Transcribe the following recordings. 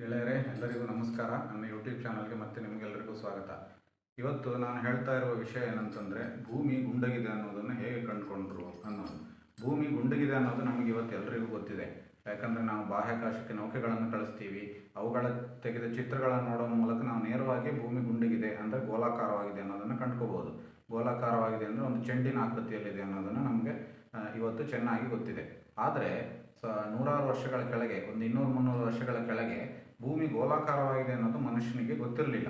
ಗೆಳೆಯರೇ, ಎಲ್ಲರಿಗೂ ನಮಸ್ಕಾರ. ನನ್ನ ಯೂಟ್ಯೂಬ್ ಚಾನಲ್ಗೆ ಮತ್ತೆ ನಿಮಗೆಲ್ಲರಿಗೂ ಸ್ವಾಗತ. ಇವತ್ತು ನಾನು ಹೇಳ್ತಾ ಇರುವ ವಿಷಯ ಏನಂತಂದರೆ, ಭೂಮಿ ಗುಂಡಗಿದೆ ಅನ್ನೋದನ್ನು ಹೇಗೆ ಕಂಡುಕೊಂಡ್ರು ಅನ್ನೋದು. ಭೂಮಿ ಗುಂಡಗಿದೆ ಅನ್ನೋದು ನಮಗೆ ಇವತ್ತು ಎಲ್ಲರಿಗೂ ಗೊತ್ತಿದೆ. ಯಾಕಂದರೆ ನಾವು ಬಾಹ್ಯಾಕಾಶಕ್ಕೆ ನೌಕೆಗಳನ್ನು ಕಳಿಸ್ತೀವಿ. ಅವುಗಳ ತೆಗೆದ ಚಿತ್ರಗಳನ್ನು ನೋಡೋ ಮೂಲಕ ನಾವು ನೇರವಾಗಿ ಭೂಮಿ ಗುಂಡಗಿದೆ ಅಂದರೆ ಗೋಲಾಕಾರವಾಗಿದೆ ಅನ್ನೋದನ್ನು ಕಂಡುಕೋಬೋದು. ಗೋಲಾಕಾರವಾಗಿದೆ ಅಂದರೆ ಒಂದು ಚೆಂಡಿನ ಆಕೃತಿಯಲ್ಲಿದೆ ಅನ್ನೋದನ್ನು ನಮಗೆ ಇವತ್ತು ಚೆನ್ನಾಗಿ ಗೊತ್ತಿದೆ. ಆದರೆ, ಸ, ನೂರಾರು ವರ್ಷಗಳ ಕೆಳಗೆ, ಒಂದು ಇನ್ನೂರು ಮುನ್ನೂರು ವರ್ಷಗಳ ಕೆಳಗೆ ಭೂಮಿ ಗೋಲಾಕಾರವಾಗಿದೆ ಅನ್ನೋದು ಮನುಷ್ಯನಿಗೆ ಗೊತ್ತಿರಲಿಲ್ಲ.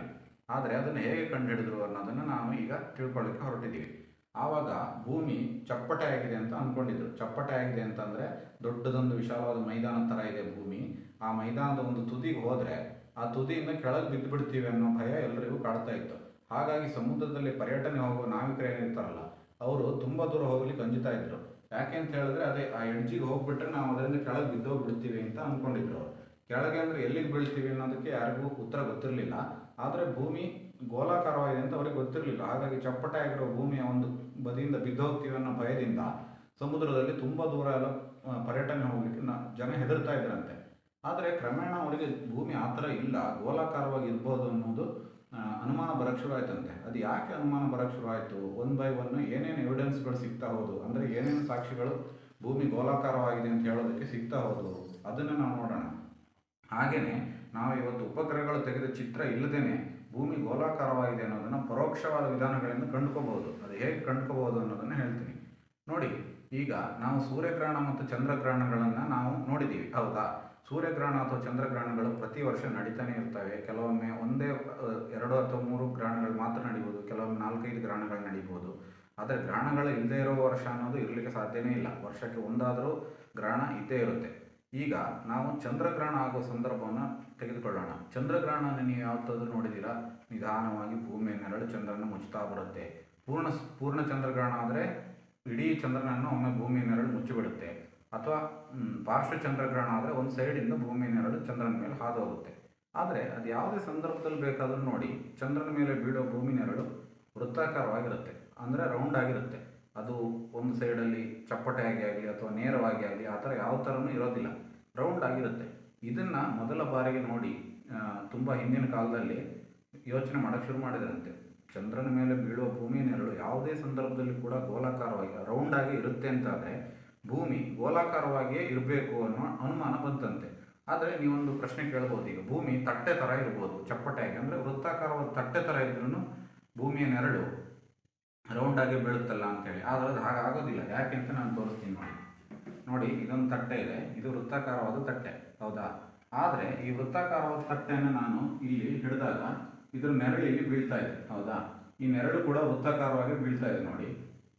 ಆದರೆ ಅದನ್ನು ಹೇಗೆ ಕಂಡುಹಿಡಿದ್ರು ಅನ್ನೋದನ್ನು ನಾವು ಈಗ ತಿಳ್ಕೊಳ್ಳಿಕ್ಕೆ ಹೊರಟಿದ್ದೀವಿ ಆವಾಗ ಭೂಮಿ ಚಪ್ಪಟೆ ಆಗಿದೆ ಅಂತ ಅಂದ್ಕೊಂಡಿದ್ರು ಚಪ್ಪಟೆ ಆಗಿದೆ ಅಂತಂದರೆ ದೊಡ್ಡದೊಂದು ವಿಶಾಲವಾದ ಮೈದಾನ ಥರ ಇದೆ ಭೂಮಿ. ಆ ಮೈದಾನದ ಒಂದು ತುದಿಗೆ ಹೋದರೆ ಆ ತುದಿಯಿಂದ ಕೆಳಗೆ ಬಿದ್ದುಬಿಡ್ತೀವಿ ಅನ್ನೋ ಭಯ ಎಲ್ಲರಿಗೂ ಕಾಡ್ತಾ ಇತ್ತು. ಹಾಗಾಗಿ ಸಮುದ್ರದಲ್ಲಿ ಪರ್ಯಟನೆ ಹೋಗುವ ನಾವಿಕರು ಏನಿರ್ತಾರಲ್ಲ ಅವರು ತುಂಬ ದೂರ ಹೋಗ್ಲಿಕ್ಕೆ ಅಂಜುತ್ತಾ ಇದ್ರು. ಯಾಕೆ ಅಂತ ಹೇಳಿದ್ರೆ ಅದೇ ಆ ಎಡ್ಜಿಗೆ ಹೋಗ್ಬಿಟ್ರೆ ನಾವು ಅದರಿಂದ ಕೆಳಗೆ ಬಿದ್ದೋಗ್ಬಿಡ್ತೀವಿ ಅಂತ ಅಂದ್ಕೊಂಡಿದ್ರು ಅವರು. ಕೆಳಗೆ ಅಂದರೆ ಎಲ್ಲಿಗೆ ಬೀಳ್ತೀವಿ ಅನ್ನೋದಕ್ಕೆ ಯಾರಿಗೂ ಉತ್ತರ ಗೊತ್ತಿರಲಿಲ್ಲ. ಆದರೆ ಭೂಮಿ ಗೋಲಾಕಾರವಾಗಿದೆ ಅಂತ ಅವ್ರಿಗೆ ಗೊತ್ತಿರಲಿಲ್ಲ. ಹಾಗಾಗಿ ಚಪ್ಪಟೆ ಆಗಿರೋ ಭೂಮಿಯ ಒಂದು ಬದಿಯಿಂದ ಬಿದ್ದೋಗ್ತೀವಿ ಅನ್ನೋ ಭಯದಿಂದ ಸಮುದ್ರದಲ್ಲಿ ತುಂಬ ದೂರ ಎಲ್ಲ ಪರ್ಯಟನೆ ಹೋಗ್ಲಿಕ್ಕೆ ನ, ಜನ ಹೆದರ್ತಾ ಇದ್ರಂತೆ. ಆದರೆ ಕ್ರಮೇಣ ಅವರಿಗೆ ಭೂಮಿ ಆ ಥರ ಇಲ್ಲ. ಗೋಲಾಕಾರವಾಗಿ ಇರ್ಬೋದು ಅನ್ನೋದು ಅನುಮಾನ ಬರಕ್ಕೆ ಶುರುವಾಯ್ತಂತೆ ಅದು ಯಾಕೆ ಅನುಮಾನ ಬರಕ್ಕೆ ಶುರುವಾಯಿತು ಒನ್ ಬೈ ಒನ್ ಏನೇನು ಎವಿಡೆನ್ಸ್ಗಳು ಸಿಗ್ತಾ ಹೋದು? ಅಂದರೆ ಏನೇನು ಸಾಕ್ಷಿಗಳು ಭೂಮಿ ಗೋಲಾಕಾರವಾಗಿದೆ ಅಂತ ಹೇಳೋದಕ್ಕೆ ಸಿಗ್ತಾ ಹೋದು? ಅದನ್ನು ನಾವು ನೋಡೋಣ. ಹಾಗೆಯೇ ನಾವು ಇವತ್ತು ಉಪಗ್ರಹಗಳು ತೆಗೆದ ಚಿತ್ರ ಇಲ್ಲದೇನೆ ಭೂಮಿ ಗೋಲಾಕಾರವಾಗಿದೆ ಅನ್ನೋದನ್ನು ಪರೋಕ್ಷವಾದ ವಿಧಾನಗಳಿಂದ ಕಂಡುಕೋಬಹುದು. ಅದು ಹೇಗೆ ಕಂಡುಕೋಬಹುದು ಅನ್ನೋದನ್ನು ಹೇಳ್ತೀನಿ. ನೋಡಿ, ಈಗ ನಾವು ಸೂರ್ಯಗ್ರಹಣ ಮತ್ತು ಚಂದ್ರಗ್ರಹಣಗಳನ್ನು ನಾವು ನೋಡಿದ್ದೀವಿ. ಹೌದಾ? ಸೂರ್ಯಗ್ರಹಣ ಅಥವಾ ಚಂದ್ರಗ್ರಹಣಗಳು ಪ್ರತಿ ವರ್ಷ ನಡೀತಾನೆ ಇರ್ತವೆ. ಕೆಲವೊಮ್ಮೆ ಒಂದೇ ಎರಡು ಅಥವಾ ಮೂರು ಗ್ರಹಣಗಳು ಮಾತ್ರ ನಡೀಬೋದು. ಕೆಲವೊಮ್ಮೆ ನಾಲ್ಕೈದು ಗ್ರಹಣಗಳು ನಡೀಬೋದು. ಆದರೆ ಗ್ರಹಣಗಳು ಇಲ್ಲದೇ ಇರೋ ವರ್ಷ ಅನ್ನೋದು ಇರಲಿಕ್ಕೆ ಸಾಧ್ಯನೇ ಇಲ್ಲ. ವರ್ಷಕ್ಕೆ ಒಂದಾದರೂ ಗ್ರಹಣ ಇದ್ದೇ ಇರುತ್ತೆ. ಈಗ ನಾವು ಚಂದ್ರಗ್ರಹಣ ಆಗೋ ಸಂದರ್ಭವನ್ನು ತೆಗೆದುಕೊಳ್ಳೋಣ. ಚಂದ್ರಗ್ರಹಣ ನೀವು ಯಾವತ್ತಾದರೂ ನೋಡಿದ್ದೀರಾ? ನಿಧಾನವಾಗಿ ಭೂಮಿಯ ನೆರಳು ಚಂದ್ರನ ಮುಚ್ಚುತ್ತಾ ಬರುತ್ತೆ. ಪೂರ್ಣ ಪೂರ್ಣ ಚಂದ್ರಗ್ರಹಣ ಆದರೆ ಇಡೀ ಚಂದ್ರನನ್ನು ಒಮ್ಮೆ ಭೂಮಿಯ ನೆರಳು ಮುಚ್ಚಿಬಿಡುತ್ತೆ. ಅಥವಾ ಪಾರ್ಶ್ವ ಚಂದ್ರಗ್ರಹಣ ಆದರೆ ಒಂದು ಸೈಡಿಂದ ಭೂಮಿ ನೆರಳು ಚಂದ್ರನ ಮೇಲೆ ಹಾದು ಹೋಗುತ್ತೆ ಆದರೆ ಅದು ಯಾವುದೇ ಸಂದರ್ಭದಲ್ಲಿ ಬೇಕಾದರೂ ನೋಡಿ, ಚಂದ್ರನ ಮೇಲೆ ಬೀಳೋ ಭೂಮಿ ನೆರಳು ವೃತ್ತಾಕಾರವಾಗಿರುತ್ತೆ. ಅಂದರೆ ರೌಂಡ್ ಆಗಿರುತ್ತೆ. ಅದು ಒಂದು ಸೈಡಲ್ಲಿ ಚಪ್ಪಟೆಯಾಗಿ ಆಗಲಿ ಅಥವಾ ನೇರವಾಗಿ ಆಗಲಿ ಆ ಥರ ಯಾವ ಥರನೂ ಇರೋದಿಲ್ಲ. ರೌಂಡ್ ಆಗಿರುತ್ತೆ. ಇದನ್ನು ಮೊದಲ ಬಾರಿಗೆ ನೋಡಿ ತುಂಬ ಹಿಂದಿನ ಕಾಲದಲ್ಲಿ ಯೋಚನೆ ಮಾಡೋಕ್ಕೆ ಶುರು ಮಾಡಿದರಂತೆ. ಚಂದ್ರನ ಮೇಲೆ ಬೀಳುವ ಭೂಮಿ ನೆರಳು ಯಾವುದೇ ಸಂದರ್ಭದಲ್ಲಿ ಕೂಡ ಗೋಲಾಕಾರವಾಗಿ ರೌಂಡಾಗಿ ಇರುತ್ತೆ ಅಂತಾದರೆ ಭೂಮಿ ಗೋಲಾಕಾರವಾಗಿಯೇ ಇರಬೇಕು ಅನ್ನೋ ಅನುಮಾನ ಬಂತಂತೆ. ಆದರೆ ನೀವೊಂದು ಪ್ರಶ್ನೆ ಕೇಳ್ಬೋದು, ಈಗ ಭೂಮಿ ತಟ್ಟೆ ಥರ ಇರ್ಬೋದು, ಚಪ್ಪಟೆಯಾಗಿ, ಅಂದರೆ ವೃತ್ತಾಕಾರವಾದ ತಟ್ಟೆ ಥರ ಇದ್ರೂ ಭೂಮಿಯ ನೆರಳು ರೌಂಡಾಗಿ ಬೀಳುತ್ತಲ್ಲ ಅಂತೇಳಿ. ಆದರೆ ಅದು ಹಾಗೆ ಆಗೋದಿಲ್ಲ. ಯಾಕೆ ಅಂತ ನಾನು ತೋರಿಸ್ತೀನಿ ನೋಡಿ. ನೋಡಿ, ಇದೊಂದು ತಟ್ಟೆ ಇದೆ. ಇದು ವೃತ್ತಾಕಾರವಾದ ತಟ್ಟೆ. ಹೌದಾ? ಆದರೆ ಈ ವೃತ್ತಾಕಾರವಾದ ತಟ್ಟೆಯನ್ನು ನಾನು ಇಲ್ಲಿ ಹಿಡಿದಾಗ ಇದರ ನೆರಳು ಇಲ್ಲಿ ಬೀಳ್ತಾ ಇದೆ. ಹೌದಾ? ಈ ನೆರಳು ಕೂಡ ವೃತ್ತಾಕಾರವಾಗಿ ಬೀಳ್ತಾ ಇದೆ ನೋಡಿ.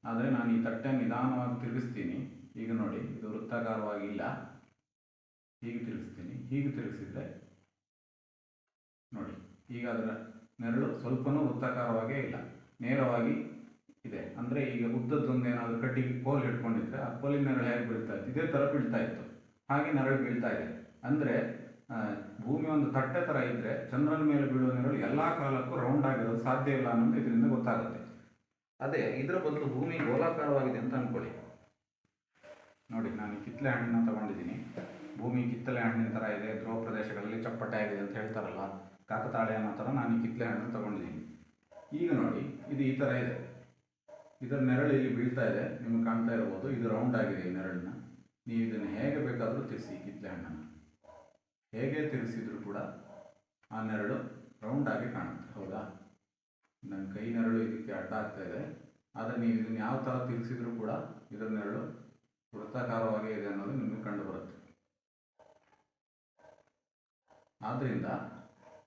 ಆದರೆ ನಾನು ಈ ತಟ್ಟೆ ನಿಧಾನವಾಗಿ ತಿರುಗಿಸ್ತೀನಿ. ಈಗ ನೋಡಿ, ಇದು ವೃತ್ತಾಕಾರವಾಗಿ ಇಲ್ಲ ಹೀಗೆ ತಿರುಗಿಸ್ತೀನಿ. ಹೀಗೆ ತಿರುಗಿಸಿದ್ರೆ ನೋಡಿ, ಈಗ ಅದರ ನೆರಳು ಸ್ವಲ್ಪನೂ ವೃತ್ತಾಕಾರವಾಗೇ ಇಲ್ಲ. ನೇರವಾಗಿ ಇದೆ. ಅಂದರೆ ಈಗ ಉದ್ದದ್ದೊಂದು ಏನಾದರೂ ಕಟ್ಟಿಗೆ ಕೋಲ್ ಹಿಡ್ಕೊಂಡಿದ್ರೆ ಆ ಕೋಲಿನ ನೆರಳು ಹೇಗೆ ಬೀಳ್ತಾ ಇತ್ತು? ಇದೇ ಥರ ಬೀಳ್ತಾ ಇತ್ತು. ಹಾಗೆ ನೆರಳು ಬೀಳ್ತಾ ಇದೆ. ಅಂದರೆ ಭೂಮಿ ಒಂದು ತಟ್ಟೆ ಥರ ಇದ್ದರೆ ಚಂದ್ರನ ಮೇಲೆ ಬೀಳುವ ನೆರಳು ಎಲ್ಲ ಕಾಲಕ್ಕೂ ರೌಂಡ್ ಆಗಿರೋದು ಸಾಧ್ಯ ಇಲ್ಲ ಅನ್ನೋದು ಇದರಿಂದ ಗೊತ್ತಾಗುತ್ತೆ. ಅದೇ, ಇದರ ಬದಲು ಭೂಮಿ ಗೋಲಾಕಾರವಾಗಿದೆ ಅಂತ ಅಂದ್ಕೊಳ್ಳಿ ನೋಡಿ, ನಾನು ಕಿತ್ತಳೆ ಹಣ್ಣನ್ನ ತಗೊಂಡಿದ್ದೀನಿ. ಭೂಮಿ ಕಿತ್ತಲೆ ಹಣ್ಣಿನ ಥರ ಇದೆ, ಧ್ರುವ ಪ್ರದೇಶಗಳಲ್ಲಿ ಚಪ್ಪಟೆ ಆಗಿದೆ ಅಂತ ಹೇಳ್ತಾರಲ್ಲ ಕಾಕತಾಳೆ ಅನ್ನೋ ಥರ ನಾನು ಈ ಕಿತ್ತಲೆ ಹಣ್ಣನ್ನು ತಗೊಂಡಿದ್ದೀನಿ. ಈಗ ನೋಡಿ, ಇದು ಈ ಥರ ಇದೆ. ಇದರ ನೆರಳು ಇಲ್ಲಿ ಬೀಳ್ತಾ ಇದೆ, ನಿಮಗೆ ಕಾಣ್ತಾ ಇರ್ಬೋದು, ಇದು ರೌಂಡ್ ಆಗಿದೆ ಈ ನೆರಳನ್ನ. ನೀವು ಇದನ್ನು ಹೇಗೆ ಬೇಕಾದರೂ ತಿರ್ಸಿ ಕಿತ್ತಲೆ ಹಣ್ಣನ್ನು. ಹೇಗೆ ತಿರ್ಸಿದ್ರು ಕೂಡ ಆ ನೆರಳು ಆಗಿ ಕಾಣುತ್ತೆ, ಹೌದಾ? ನನ್ನ ಕೈ ನೆರಳು ಇದಕ್ಕೆ ಅಡ್ಡ ಆಗ್ತಾ ಇದೆ, ಆದರೆ ನೀವು ಇದನ್ನು ಯಾವ ಥರ ತಿರ್ಸಿದ್ರು ಕೂಡ ಇದರ ನೆರಳು ವೃತ್ತಾಕಾರವಾಗಿ ಇದೆ ಅನ್ನೋದು ನಿಮಗೆ ಕಂಡು ಬರುತ್ತೆ ಆದ್ದರಿಂದ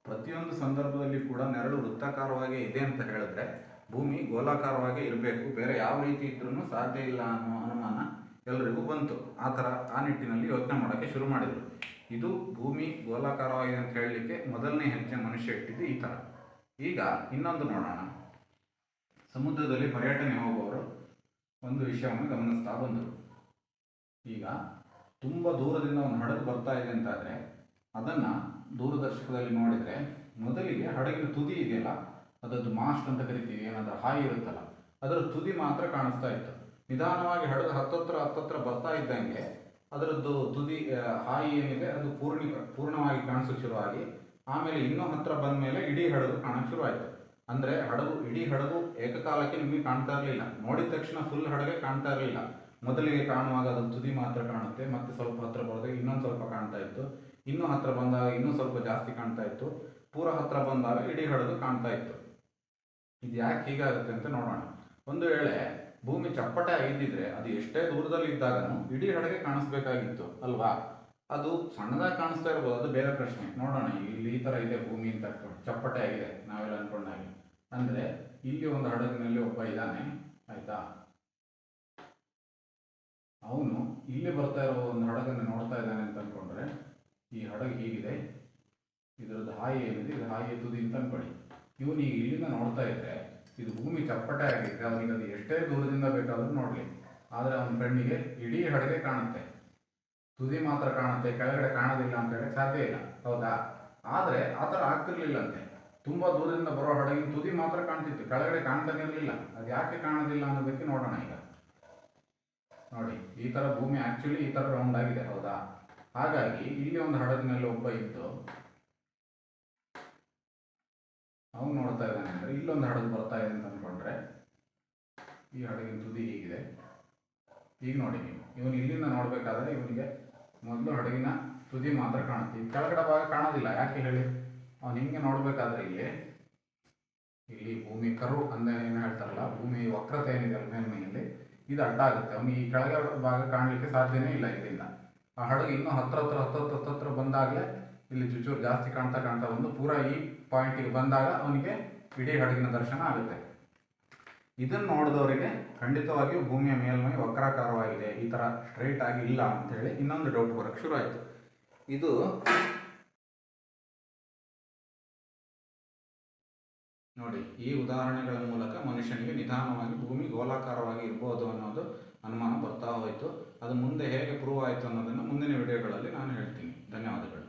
ಪ್ರತಿಯೊಂದು ಸಂದರ್ಭದಲ್ಲಿ ಕೂಡ ನೆರಳು ವೃತ್ತಾಕಾರವಾಗಿ ಇದೆ ಅಂತ ಹೇಳಿದ್ರೆ ಭೂಮಿ ಗೋಲಾಕಾರವಾಗಿ ಇರಬೇಕು. ಬೇರೆ ಯಾವ ರೀತಿ ಇದ್ರೂ ಸಾಧ್ಯ ಇಲ್ಲ ಅನ್ನೋ ಅನುಮಾನ ಎಲ್ಲರಿಗೂ ಬಂತು. ಆ ಥರ ಆ ನಿಟ್ಟಿನಲ್ಲಿ ಯೋಚನೆ ಮಾಡೋಕ್ಕೆ ಶುರು ಮಾಡಿದರು. ಇದು ಭೂಮಿ ಗೋಲಾಕಾರವಾಗಿದೆ ಅಂತ ಹೇಳಲಿಕ್ಕೆ ಮೊದಲನೇ ಹೆಜ್ಜೆ ಮನುಷ್ಯ ಇಟ್ಟಿದ್ದು ಈ ಥರ. ಈಗ ಇನ್ನೊಂದು ನೋಡೋಣ. ಸಮುದ್ರದಲ್ಲಿ ಪರ್ಯಟನೆ ಹೋಗುವವರು ಒಂದು ವಿಷಯವನ್ನು ಗಮನಿಸ್ತಾ ಬಂದರು. ಈಗ ತುಂಬ ದೂರದಿಂದ ಒಂದು ಹಡಗು ಬರ್ತಾ ಇದೆ ಅಂತಾದರೆ, ಅದನ್ನು ದೂರದರ್ಶಕದಲ್ಲಿ ನೋಡಿದರೆ ಮೊದಲಿಗೆ ಹಡಗಿನ ತುದಿ ಇದೆಯಲ್ಲ ಅದರದ್ದು ಮಾಸ್ಟ್ ಅಂತ ಕರಿತೀವಿ, ಏನಾದರೂ ಹಾಯಿ ಇರುತ್ತಲ್ಲ, ಅದರ ತುದಿ ಮಾತ್ರ ಕಾಣಿಸ್ತಾ ಇತ್ತು. ನಿಧಾನವಾಗಿ ಹಡಗು ಹತ್ತತ್ರ ಹತ್ತತ್ರ ಬರ್ತಾ ಇದ್ದಂಗೆ ಅದರದ್ದು ತುದಿ ಹಾಯಿ ಏನಿದೆ, ಅದು ಪೂರ್ಣಿ, ಪೂರ್ಣವಾಗಿ ಕಾಣಿಸ್ ಕಾಣಿಸೋಕೆ ಶುರುವಾಗಿ ಆಮೇಲೆ ಇನ್ನೂ ಹತ್ರ ಬಂದ ಮೇಲೆ ಇಡೀ ಹಡಗು ಕಾಣಕ್ಕೆ ಶುರುವಾಯಿತು ಅಂದರೆ ಹಡಗು, ಇಡೀ ಹಡಗು ಏಕಕಾಲಕ್ಕೆ ನಿಮಗೆ ಕಾಣ್ತಾ ಇರಲಿಲ್ಲ. ನೋಡಿದ ತಕ್ಷಣ ಫುಲ್ ಹಡಗೆ ಕಾಣ್ತಾ ಇರಲಿಲ್ಲ. ಮೊದಲಿಗೆ ಕಾಣುವಾಗ ಅದು ತುದಿ ಮಾತ್ರ ಕಾಣುತ್ತೆ, ಮತ್ತೆ ಸ್ವಲ್ಪ ಹತ್ರ ಬರೋದಾಗ ಇನ್ನೊಂದು ಸ್ವಲ್ಪ ಕಾಣ್ತಾ ಇತ್ತು. ಇನ್ನೂ ಹತ್ರ ಬಂದಾಗ ಇನ್ನೂ ಸ್ವಲ್ಪ ಜಾಸ್ತಿ ಕಾಣ್ತಾ ಇತ್ತು. ಪೂರ ಹತ್ರ ಬಂದಾಗ ಇಡೀ ಹಡಗು ಕಾಣ್ತಾ ಇತ್ತು. ಇದು ಯಾಕೆ ಹೀಗಾಗುತ್ತೆ ಅಂತ ನೋಡೋಣ. ಒಂದು ವೇಳೆ ಭೂಮಿ ಚಪ್ಪಟೆ ಆಗಿದ್ದಿದ್ರೆ ಅದು ಎಷ್ಟೇ ದೂರದಲ್ಲಿ ಇದ್ದಾಗನು ಇಡೀ ಹಡಗೆ ಕಾಣಿಸ್ಬೇಕಾಗಿತ್ತು, ಅಲ್ವಾ? ಅದು ಸಣ್ಣದಾಗಿ ಕಾಣಿಸ್ತಾ ಇರ್ಬೋದು, ಅದು ಬೇರೆ ಪ್ರಶ್ನೆ. ನೋಡೋಣ, ಇಲ್ಲಿ ಈ ಥರ ಇದೆ ಭೂಮಿ ಅಂತ ಚಪ್ಪಟೆ ಆಗಿದೆ, ನಾವೆಲ್ಲ ಅನ್ಕೊಂಡಾಗೆ. ಅಂದರೆ, ಇಲ್ಲಿ ಒಂದು ಹಡಗಿನಲ್ಲಿ ಒಬ್ಬ ಇದ್ದಾನೆ, ಆಯ್ತಾ? ಇಲ್ಲಿ ಬರ್ತಾ ಇರೋ ಒಂದು ಹಡಗನ್ನು ನೋಡ್ತಾ ಇದ್ದಾನೆ ಅಂತ ಅಂದ್ಕೊಂಡ್ರೆ ಈ ಹಡಗು ಹೀಗಿದೆ. ಇದರದ್ದು ಹಾಯಿ ಏನಿದೆ? ಇದು ಹಾಯಿ ತುದಿ ಅಂತ ಅನ್ಕೊಳ್ಳಿ. ಇವನು ಈಗ ಇಲ್ಲಿಂದ ನೋಡ್ತಾ ಇದ್ರೆ, ಇದು ಭೂಮಿ ಚಪ್ಪಟೆ ಆಗಿದ್ರೆ ಅವನಿಗೆ ಅದು ಎಷ್ಟೇ ದೂರದಿಂದ ಬೇಕಾದರೂ ನೋಡಲಿ. ಆದರೆ ಅವನ ಕಣ್ಣಿಗೆ ಇಡೀ ಹಡಗೆ ಕಾಣುತ್ತೆ. ತುದಿ ಮಾತ್ರ ಕಾಣುತ್ತೆ, ಕೆಳಗಡೆ ಕಾಣೋದಿಲ್ಲ ಅಂತ ಹೇಳಕ್ ಸಾಧ್ಯ ಇಲ್ಲ. ಹೌದಾ? ಆದರೆ ಆ ಥರ ಆಗ್ತಿರ್ಲಿಲ್ಲಂತೆ. ತುಂಬ ದೂರದಿಂದ ಬರೋ ಹಡಗಿನ ತುದಿ ಮಾತ್ರ ಕಾಣ್ತಿತ್ತು. ಕೆಳಗಡೆ ಕಾಣ್ತಾನೆ ಇರಲಿಲ್ಲ ಅದು ಯಾಕೆ ಕಾಣೋದಿಲ್ಲ ಅನ್ನೋದಕ್ಕೆ ನೋಡೋಣ ಈಗ. ನೋಡಿ, ಈ ಥರ ಭೂಮಿ ಆ್ಯಕ್ಚುಲಿ ಈ ಥರ ರೌಂಡ್ ಆಗಿದೆ, ಹೌದಾ? ಹಾಗಾಗಿ, ಇಲ್ಲಿ ಒಂದು ಹಡಗಿನಲ್ಲಿ ಒಬ್ಬ ಇದ್ದು, ಅವನು ನೋಡ್ತಾ ಇದ್ದಾನೆ ಅಂದರೆ, ಇಲ್ಲೊಂದು ಹಡಗು ಬರ್ತಾ ಇದೆ ಅಂತ ಅಂದ್ಕೊಂಡ್ರೆ ಈ ಹಡಗಿನ ತುದಿ ಹೀಗಿದೆ. ಈಗ ನೋಡಿ ನೀವು, ಇವನು ಇಲ್ಲಿಂದ ನೋಡಬೇಕಾದ್ರೆ ಇವನಿಗೆ ಮೊದಲು ಹಡಗಿನ ತುದಿ ಮಾತ್ರ ಕಾಣುತ್ತೆ. ಕೆಳಗಡೆ ಭಾಗ ಕಾಣೋದಿಲ್ಲ, ಯಾಕೆ ಹೇಳಿ? ಅವನು ಹಿಂಗೆ ನೋಡಬೇಕಾದ್ರೆ ಇಲ್ಲಿ ಇಲ್ಲಿ ಭೂಮಿ ಕರು ಅಂದ ಏನು ಹೇಳ್ತಾರಲ್ಲ, ಭೂಮಿ ವಕ್ರತೆ ಏನಿದೆ ಮೇಲ್ಮೈಯಲ್ಲಿ ಇದು ಅಡ್ಡ ಆಗುತ್ತೆ ಅವನಿಗೆ ಈ ಕೆಳಗೆ ಭಾಗ ಕಾಣಲಿಕ್ಕೆ ಸಾಧ್ಯನೇ ಇಲ್ಲ ಇದರಿಂದ ಆ ಹಡಗು ಇನ್ನೂ ಹತ್ರ ಹತ್ರ ಹತ್ರ ಹತ್ರ ಬಂದಾಗಲೇ ಇಲ್ಲಿ ಚುಚೂರು ಜಾಸ್ತಿ ಕಾಣ್ತಾ ಕಾಣ್ತಾ ಬಂದು ಪೂರ ಈ ಪಾಯಿಂಟಿಗೆ ಬಂದಾಗ ಅವನಿಗೆ ಇಡೀ ಹಡಗಿನ ದರ್ಶನ ಆಗುತ್ತೆ. ಇದನ್ನು ನೋಡಿದವರಿಗೆ ಖಂಡಿತವಾಗಿಯೂ ಭೂಮಿಯ ಮೇಲ್ಮೈ ವಕ್ರಾಕಾರವಾಗಿದೆ. ಈ ಥರ ಸ್ಟ್ರೈಟ್ ಆಗಿ ಇಲ್ಲ ಅಂತೇಳಿ ಇನ್ನೊಂದು ಡೌಟ್ ಬರೋಕ್ಕೆ ಶುರು ಆಯಿತು. ಇದು ನೋಡಿ, ಈ ಉದಾಹರಣೆಗಳ ಮೂಲಕ ಮನುಷ್ಯನಿಗೆ ನಿಧಾನವಾಗಿ ಭೂಮಿ ಗೋಲಾಕಾರವಾಗಿ ಇರ್ಬೋದು ಅನ್ನೋದು ಅನುಮಾನ ಬರ್ತಾ ಹೋಯಿತು. ಅದು ಮುಂದೆ ಹೇಗೆ ಪ್ರೂವ್ ಆಯಿತು ಅನ್ನೋದನ್ನು ಮುಂದಿನ ವಿಡಿಯೋಗಳಲ್ಲಿ ನಾನು ಹೇಳ್ತೀನಿ. ಧನ್ಯವಾದಗಳು.